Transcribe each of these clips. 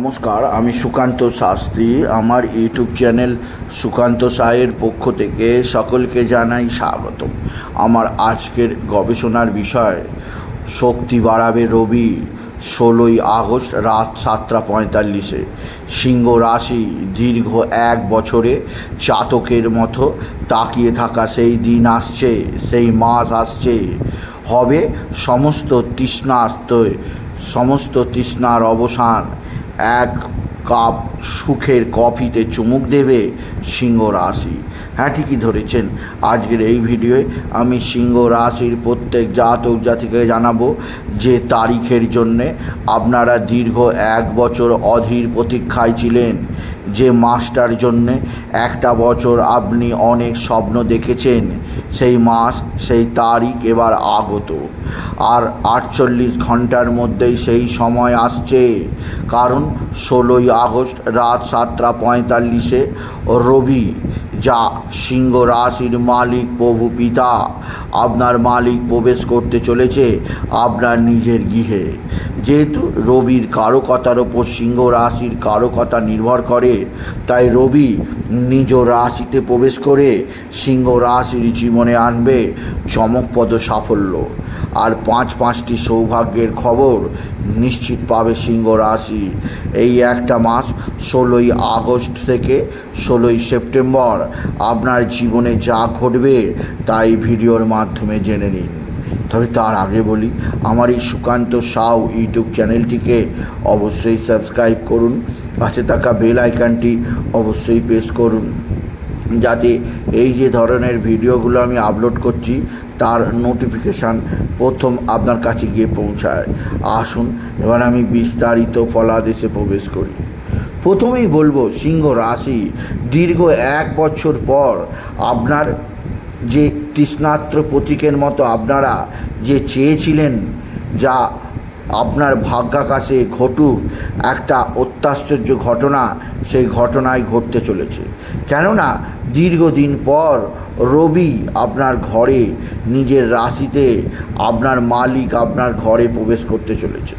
নমস্কার, আমি সুকান্ত শাস্ত্রী। আমার ইউটিউব চ্যানেল সুকান্ত সায়ের পক্ষ থেকে সকলকে জানাই স্বাগতম। আমার আজকের গবেষণার বিষয়, শক্তি বাড়াবে রবি, ষোলোই আগস্ট রাত সাতটা পঁয়তাল্লিশে। সিংহ রাশি দীর্ঘ এক বছরে চাতকের মতো তাকিয়ে থাকা সেই দিন আসছে, সেই মাস আসছে। হবে সমস্ত তৃষ্ণার্ত সমস্ত তৃষ্ণার অবসান। এক কাপ সুখের কফিতে চুমুক দেবে সিংহ রাশি। হ্যাঁ ঠিকই ধরেছেন। আজকের এই ভিডিওয়ে আমি সিংহ রাশির প্রত্যেক জাতক জাতিকে জানাব যে তারিখের জন্যে আপনারা দীর্ঘ এক বছর অধীর প্রতীক্ষায় ছিলেন, যে মাসটার জন্যে একটা বছর আপনি অনেক স্বপ্ন দেখেছেন। সেই মাস, সেই তারিখ এবার আগত। আর আটচল্লিশ ঘণ্টার মধ্যেই সেই সময় আসছে। কারণ ষোলোই আগস্ট রাত সাতটা পঁয়তাল্লিশে রবি, যা সিংহ রাশির মালিক প্রভু পিতা। আপনার মালিক প্রবেশ করতে চলেছে আপনার নিজের গৃহে। যেহেতু রবির কারকতার ওপর সিংহ রাশির কারকতা নির্ভর করে, তাই রবি নিজ রাশিতে প্রবেশ করে সিংহ রাশির জীবনে আনবে চমকপদ সাফল্য। আর পাঁচ পাঁচটি সৌভাগ্যের খবর নিশ্চিত পাবে সিংহ রাশি। এই একটা মাস ষোলোই আগস্ট থেকে ষোলোই সেপ্টেম্বর। আপনার জীবনে যা ঘটবে তাই ভিডিওর মাধ্যমে জেনে নিন। তবে তার আগে বলি, আমার এই সুকান্ত সাউ ইউটিউব চ্যানেলটিকে অবশ্যই সাবস্ক্রাইব করুন। পাশে থাকা বেল আইকনটি অবশ্যই প্রেস করুন। যাতে এই যে ধরনের ভিডিওগুলো আমি আপলোড করছি, তার নোটিফিকেশান প্রথম আপনার কাছে গিয়ে পৌঁছায়। আসুন, এবার আমি বিস্তারিত ফলাদেশে প্রবেশ করি। প্রথমেই বলব, সিংহ রাশি, দীর্ঘ এক বছর পর আপনার যে তৃষ্ণাত্র প্রতীকের মতো আপনারা যে চেয়েছিলেন, যা আপনার ভাগ্যাকাশে ঘটুক, একটা অত্যাশ্চর্য ঘটনা সেই ঘটনায় ঘটতে চলেছে। কেননা দীর্ঘদিন পর রবি আপনার ঘরে, নিজের রাশিতে আপনার মালিক আপনার ঘরে প্রবেশ করতে চলেছে।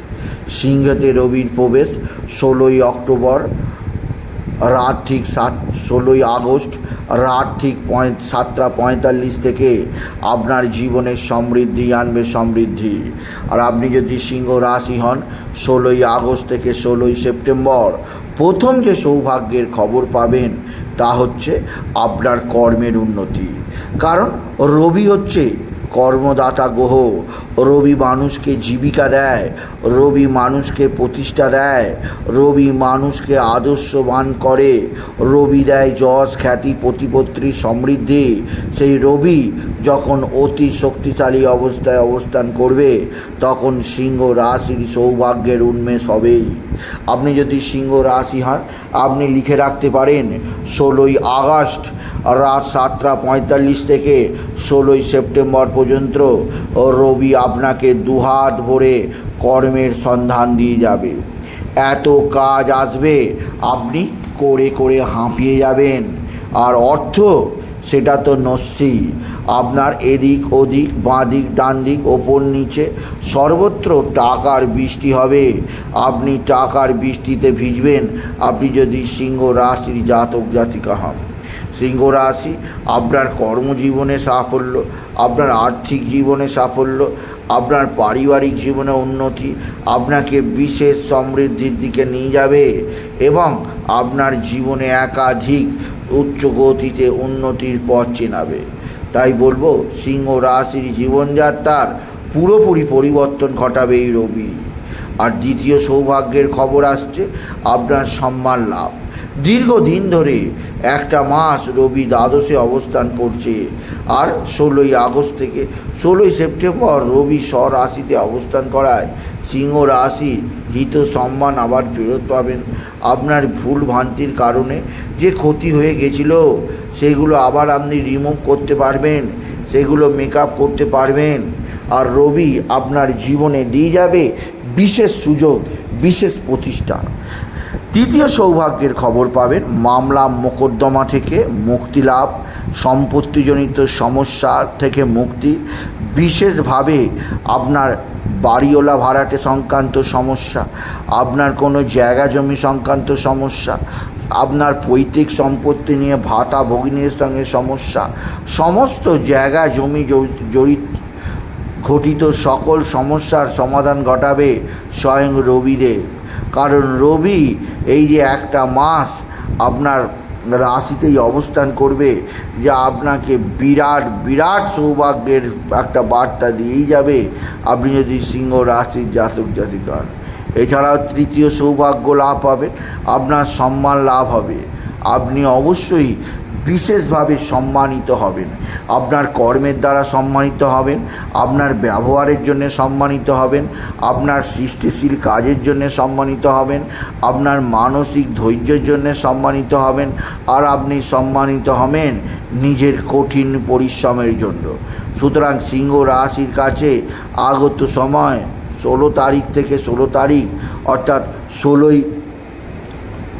সিংহতে রবির প্রবেশ ষোলোই অক্টোবর, রাত ঠিক সাত, ষোলোই আগস্ট, রাত ঠিক সাতটা পঁয়তাল্লিশ থেকে আপনার জীবনে সমৃদ্ধি আনবে সমৃদ্ধি। আর আপনি যদি সিংহ রাশি হন, ষোলোই আগস্ট থেকে ষোলোই সেপ্টেম্বর, প্রথম যে সৌভাগ্যের খবর পাবেন তা হচ্ছে আপনার কর্মের উন্নতি। কারণ রবি হচ্ছে কর্মদাতা গ্রহ। রবি মানুষকে জীবিকা দেয়, রবি মানুষকে প্রতিষ্ঠা দেয়, রবি মানুষকে আদর্শবান করে, রবি দেয় যশ, খ্যাতি প্রতিপত্রী সমৃদ্ধি। সেই রবি যখন অতি শক্তিশালী অবস্থায় অবস্থান করবে, তখন সিংহ রাশির সৌভাগ্যের উন্মেষ হবেই। আপনি যদি সিংহ রাশি হন, আপনি লিখে রাখতে পারেন, ষোলোই আগস্ট, রাত সাতটা পঁয়তাল্লিশ থেকে ষোলোই সেপ্টেম্বর পর্যন্ত রবি আপনাকে দুহাত ভরে কর্মের সন্ধান দিয়ে যাবে। এত কাজ আসবে, আপনি করে করে হাঁপিয়ে যাবেন। আর অর্থ, সেটা তো নস্যি। আপনার এদিক ওদিক বাঁ দিক ডান দিক ওপর, নিচে, সর্বত্র টাকার বৃষ্টি হবে। আপনি টাকার বৃষ্টিতে ভিজবেন। আপনি যদি সিংহ রাশির জাতক, জাতিকা হন, সিংহ রাশি আপনার কর্মজীবনে সাফল্য, আপনার আর্থিক জীবনে সাফল্য, আপনার পারিবারিক জীবনে উন্নতি, আপনাকে বিশেষ সমৃদ্ধির দিকে নিয়ে যাবে এবং আপনার জীবনে একাধিক উচ্চ গতিতে উন্নতির পথ চেনাবে। তাই বলব, সিংহ রাশির জীবনযাত্রার পুরোপুরি পরিবর্তন ঘটাবে এই রবি। আর দ্বিতীয় সৌভাগ্যের খবর আসছে, আপনার সম্মান লাভ। দীর্ঘদিন ধরে একটা মাস রবি দ্বাদশে অবস্থান করছে। আর ষোলোই আগস্ট থেকে ষোলোই সেপ্টেম্বর রবি স্বরাশিতে অবস্থান করায়। সিংহ রাশি হিত সম্মান আবার ফেরত পাবেন। আপনার ভুল ভ্রান্তির কারণে যে ক্ষতি হয়ে গেছিল, সেগুলো আবার আপনি রিমুভ করতে পারবেন, সেগুলো মেকআপ করতে পারবেন। আর রবি আপনার জীবনে দিয়ে যাবে বিশেষ সুযোগ, বিশেষ প্রতিষ্ঠা তৃতীয় সৌভাগ্যের খবর পাবেন মামলা মোকদ্দমা থেকে মুক্তি লাভ, সম্পত্তিজনিত সমস্যা থেকে মুক্তি। বিশেষভাবে আপনার বাড়িওলা ভাড়াটে সংক্রান্ত সমস্যা, আপনার কোনো জায়গা জমি সংক্রান্ত সমস্যা, আপনার পৈতৃক সম্পত্তি নিয়ে ভাতা ভগিনীর সঙ্গে সমস্যা, সমস্ত জায়গা জমি জড়িত, ঘটিত সকল সমস্যার সমাধান ঘটাবে স্বয়ং রবিদেব। কারণ রবি এই যে একটা মাস আপনার রাশিতেই অবস্থান করবে, যা আপনাকে বিরাট বিরাট সৌভাগ্যের একটা বার্তা দিয়েই যাবে আপনি যদি সিংহ রাশির জাতক জাতি জাতিকার। এছাড়াও তৃতীয় সৌভাগ্য লাভ পাবেন আপনার সম্মান লাভ হবে। আপনি অবশ্যই বিশেষভাবে সম্মানিত হবেন। আপনার কর্মের দ্বারা সম্মানিত হবেন, আপনার ব্যবহারের জন্য সম্মানিত হবেন, আপনার সৃষ্টিশীল কাজের জন্য সম্মানিত হবেন, আপনার মানসিক ধৈর্যের জন্য সম্মানিত হবেন, আর আপনি সম্মানিত হবেন নিজের কঠিন পরিশ্রমের জন্য। সুতরাং সিংহ রাশির কাছে আগত সময় ষোলো তারিখ থেকে ষোলো তারিখ, অর্থাৎ ষোলোই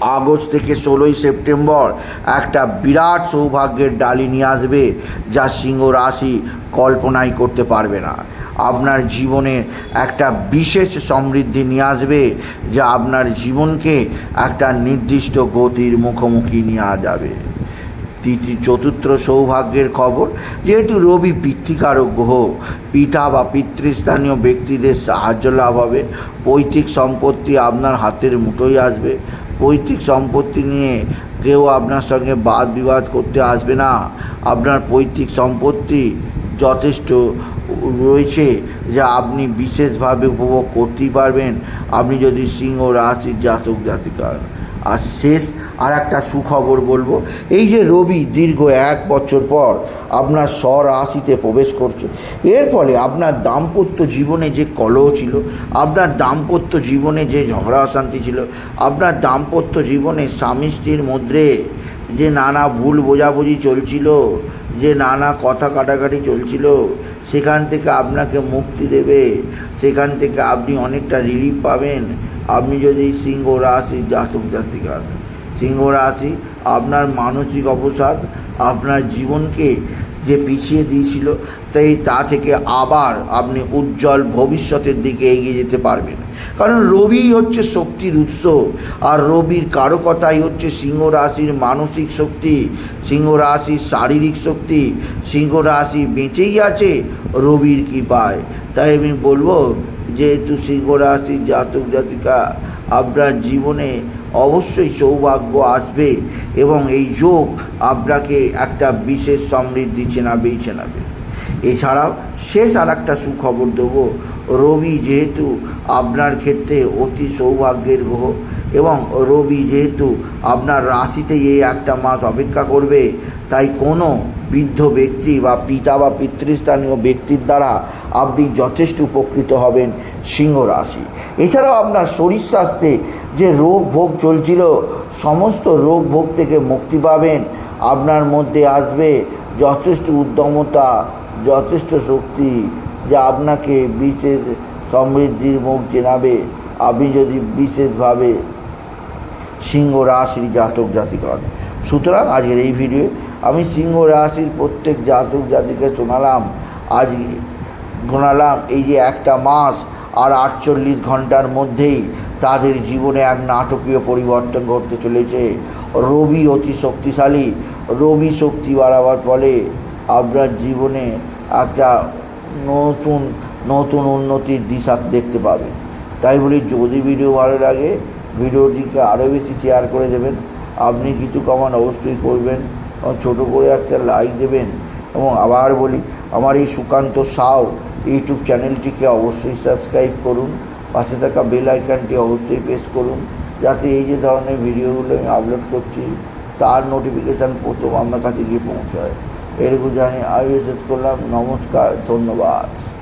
আগস্ট থেকে ষোলোই সেপ্টেম্বর একটা বিরাট সৌভাগ্যের ডালি নিয়ে আসবে যা সিংহ রাশি কল্পনাই করতে পারবে না। আপনার জীবনে একটা বিশেষ সমৃদ্ধি নিয়ে আসবে যা আপনার জীবনকে একটা নির্দিষ্ট গতির মুখোমুখি নিয়ে যাবে। তৃতীয় চতুর্থ সৌভাগ্যের খবর, যেহেতু রবি পিতৃকারক গ্রহ, পিতা বা পিতৃস্থানীয় ব্যক্তিদের সাহায্য লাভ হবে, পৈতৃক সম্পত্তি আপনার হাতের মুঠোয় আসবে পৈতৃক সম্পত্তি নিয়ে কেউ আপনার সঙ্গে বাদ বিবাদ করতে আসবে না। আপনার পৈতৃক সম্পত্তি যথেষ্ট রয়েছে যা আপনি বিশেষভাবে উপভোগ করতেই পারবেন। আপনি যদি সিংহ রাশির জাতক, জাতিকার। আর শেষ আর একটা সুখবর বলব, এই যে রবি দীর্ঘ এক বছর পর আপনার স্বরাশিতে প্রবেশ করছে, এর ফলে আপনার দাম্পত্য জীবনে যে কলহ ছিল, আপনার দাম্পত্য জীবনে যে ঝগড়া অশান্তি ছিল, আপনার দাম্পত্য জীবনে স্বামী স্ত্রীর মধ্যে যে নানা ভুল বোঝাবুঝি চলছিল, যে নানা কথা কাটাকাটি চলছিল, সেখান থেকে আপনাকে মুক্তি দেবে, সেখান থেকে আপনি অনেকটা রিলিফ পাবেন। আপনি যদি সিংহ রাশি জাতক জাতিকা সিংহ রাশি আপনার মানসিক অবসাদ, আপনার জীবনকে যে পিছিয়ে দিয়েছিল, তাই তা থেকে আবার আপনি উজ্জ্বল ভবিষ্যতের দিকে এগিয়ে যেতে পারবেন। কারণ রবি হচ্ছে শক্তির উৎস, আর রবির কারকতাই হচ্ছে সিংহ রাশির মানসিক শক্তি সিংহ রাশির শারীরিক শক্তি সিংহ রাশি বেঁচেই আছে রবির কৃপায়। তাই আমি বলব, যেহেতু সিংহ রাশির জাতক জাতিকা, আপনার জীবনে অবশ্যই সৌভাগ্য আসবে এবং এই যোগ আপনাকে একটা বিশেষ সমৃদ্ধি চেনাবেই চেনাবে। এছাড়াও শেষ আর একটা সুখবর দেবো, রবি যেহেতু আপনার ক্ষেত্রে অতি সৌভাগ্যের গ্রহ এবং রবি যেহেতু আপনার রাশিতে এই একটা মাস অপেক্ষা করবে, তাই কোনো বৃদ্ধ ব্যক্তি বা পিতা বা পিতৃস্থানীয় ব্যক্তির দ্বারা আপনি যথেষ্ট উপকৃত হবেন সিংহ রাশি। এছাড়াও আপনার শরীর স্বাস্থ্যে যে রোগ ভোগ চলছিল, সমস্ত রোগ ভোগ থেকে মুক্তি পাবেন। আপনার মধ্যে আসবে যথেষ্ট উদ্যমতা, যথেষ্ট শক্তি যা আপনাকে বিশেষ সমৃদ্ধির মুখ চেনাবে। আপনি যদি বিশেষভাবে সিংহ রাশির জাতক জাতিকর সুতরাং আজকের এই ভিডিও আমি সিংহ রাশির প্রত্যেক জাতক জাতিকে শোনালাম, আজ শোনালাম এই যে একটা মাস আর আটচল্লিশ ঘণ্টার মধ্যেই তাদের জীবনে এক নাটকীয় পরিবর্তন ঘটতে চলেছে। রবি অতি শক্তিশালী, রবি শক্তি বাড়াবার ফলে আপনার জীবনে একটা নতুন নতুন উন্নতির দিশা দেখতে পাবেন তাই বলি, যদি ভিডিও ভালো লাগে ভিডিওটিকে আরও বেশি শেয়ার করে দেবেন। আপনি কিছু কমান অবশ্যই করবেন। এবং ছোটো করে একটা লাইক দেবেন এবং আবার বলি, আমার এই সুকান্ত সাউ ইউটিউব চ্যানেলটিকে অবশ্যই সাবস্ক্রাইব করুন। পাশে থাকা বেল আইকনটি অবশ্যই প্রেস করুন। যাতে এই যে ধরনের ভিডিওগুলো আমি আপলোড করছি, তার নোটিফিকেশান প্রথম আপনার কাছে গিয়ে পৌঁছায়। এরকম জানি আমি করলাম। নমস্কার, ধন্যবাদ।